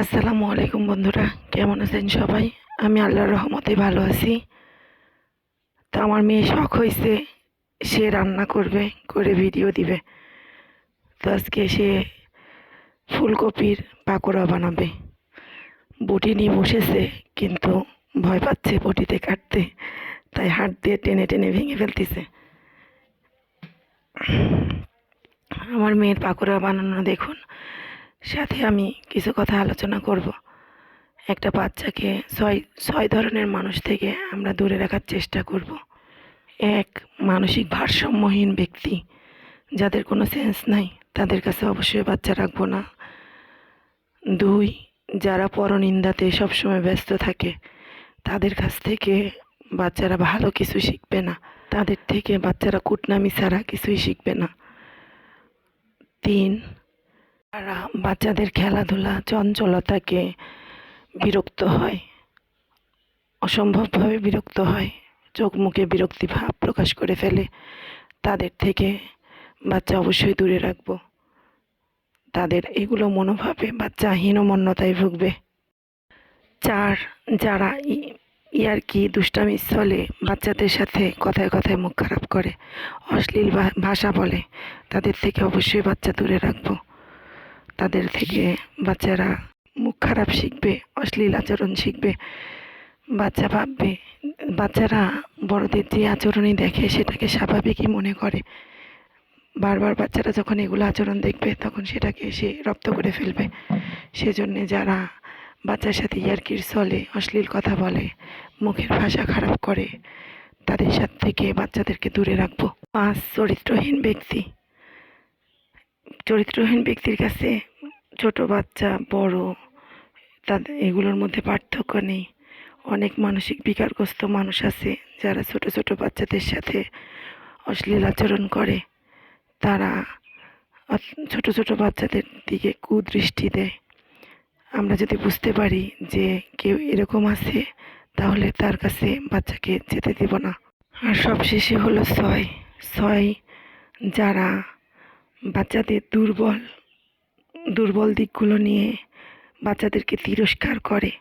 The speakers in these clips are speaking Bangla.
আসসালামু আলাইকুম বন্ধুরা, কেমন আছেন সবাই? আমি আল্লাহর রহমতে ভালো আছি। তো আমার মেয়ে শখ হয়েছে সে রান্না করবে, করে ভিডিও দিবে। তো আজকে সে ফুলকপির পাকোড়া বানাবে। বটি নিয়ে বসেছে, কিন্তু ভয় পাচ্ছে বটিতে কাটতে, তাই হাত দিয়ে টেনে টেনে ভেঙে ফেলতেছে। আমার মেয়ের পাকোড়া বানানো দেখুন। সাথে আমি কিছু কথা আলোচনা করব। একটা বাচ্চাকে ছয় ছয় ধরনের মানুষ থেকে আমরা দূরে রাখার চেষ্টা করব। এক, মানসিক ভারসাম্যহীন ব্যক্তি। যাদের কোনো সেন্স নাই, তাদের কাছে অবশ্যই বাচ্চা রাখব না। দুই, যারা পরনিন্দাতে সবসময় ব্যস্ত থাকে, তাদের কাছ থেকে বাচ্চারা ভালো কিছু শিখবে না। তাদের থেকে বাচ্চারা কুটনামি ছাড়া কিছুই শিখবে না। তিন তারা বাচ্চাদের খেলাধুলা চঞ্চলতাকে বিরক্ত হয়, অসম্ভবভাবে বিরক্ত হয় চোখ মুখে বিরক্তি ভাব প্রকাশ করে ফেলে। তাদের থেকে বাচ্চা অবশ্যই দূরে রাখব। তাদের এগুলো মনোভাবে বাচ্চা হীনমন্যতায় ভুগবে। চার, যারা ই- ইয়ার্কি দুষ্টামির চলে বাচ্চাদের সাথে কথায় কথায় মুখ খারাপ করে, অশ্লীল ভাষা বলে, তাদের থেকে অবশ্যই বাচ্চা দূরে রাখব। তাদের থেকে বাচ্চারা মুখ খারাপ শিখবে, অশ্লীল আচরণ শিখবে, বাচ্চা ভাববে। বাচ্চারা বড়দের যে আচরণই দেখে সেটাকে স্বাভাবিকই মনে করে। বারবার বাচ্চারা যখন এগুলো আচরণ দেখবে, তখন সেটাকে সে রপ্ত করে ফেলবে। সেজন্যে যারা বাচ্চার সাথে ইয়ার্কির চলে, অশ্লীল কথা বলে, মুখের ভাষা খারাপ করে, তাদের সাথে থেকে বাচ্চাদেরকে দূরে রাখব। পাঁচ চরিত্রহীন ব্যক্তি। চরিত্রহীন ব্যক্তির কাছে ছোট বাচ্চা, বড় তাদের এগুলোর মধ্যে পার্থক্য নেই। অনেক মানসিক বিকারগ্রস্ত মানুষ আছে যারা ছোট ছোট বাচ্চাদের সাথে অশ্লীল আচরণ করে। তারা ছোট ছোট বাচ্চাদের দিকে কুদৃষ্টি দেয়। আমরা যদি বুঝতে পারি যে কেউ এরকম আছে, তাহলে তার কাছে বাচ্চাকে যেতে দেব না। আর সবশেষে হলো ছয়। ছয় যারা বাচ্চাদের দুর্বল দুর্বল দিকগুলো নিয়ে বাচ্চাদেরকে তিরস্কার করে,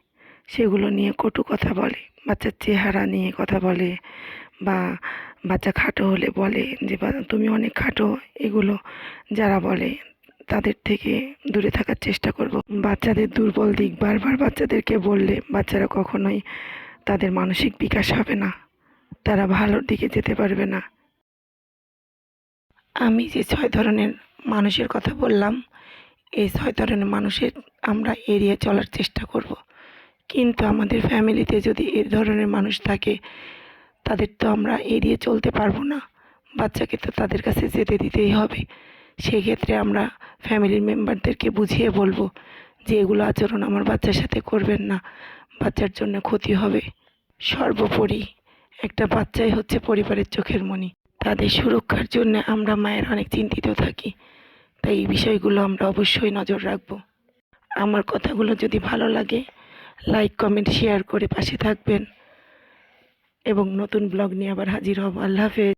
সেগুলো নিয়ে কটু কথা বলে, বাচ্চার চেহারা নিয়ে কথা বলে বা বাচ্চা খাটো হলে বলে যে তুমি অনেক খাটো। এগুলো যারা বলে, তাদের থেকে দূরে থাকার চেষ্টা করব। বাচ্চাদের দুর্বল দিক বারবার বাচ্চাদেরকে বললে বাচ্চারা কখনোই তাদের মানসিক বিকাশ হবে না, তারা ভালোর দিকে যেতে পারবে না। আমি যে ছয় ধরনের মানুষের কথা বললাম এই ছয় ধরনের মানুষের আমরা এড়িয়ে চলার চেষ্টা করব। কিন্তু আমাদের ফ্যামিলিতে যদি এই ধরনের মানুষ থাকে, তাদের তো আমরা এড়িয়ে চলতে পারব না। বাচ্চাকে তো তাদের কাছে যেতে দিতেই হবে। সেক্ষেত্রে আমরা ফ্যামিলির মেম্বারদেরকে বুঝিয়ে বলব যে এগুলো আচরণ আমার বাচ্চার সাথে করবেন না, বাচ্চার জন্য ক্ষতি হবে। সর্বোপরি একটা বাচ্চাই হচ্ছে পরিবারের চোখের মণি তাদের সুরক্ষার জন্য আমরা মায়ের অনেক চিন্তিত থাকি। তাই এই বিষয়গুলো আমরা অবশ্যই নজর রাখব। আমার কথাগুলো যদি ভালো লাগে লাইক কমেন্ট শেয়ার করে পাশে থাকবেন। এবং নতুন ব্লগ নিয়ে আবার হাজির হব। আল্লাহ হাফেজ।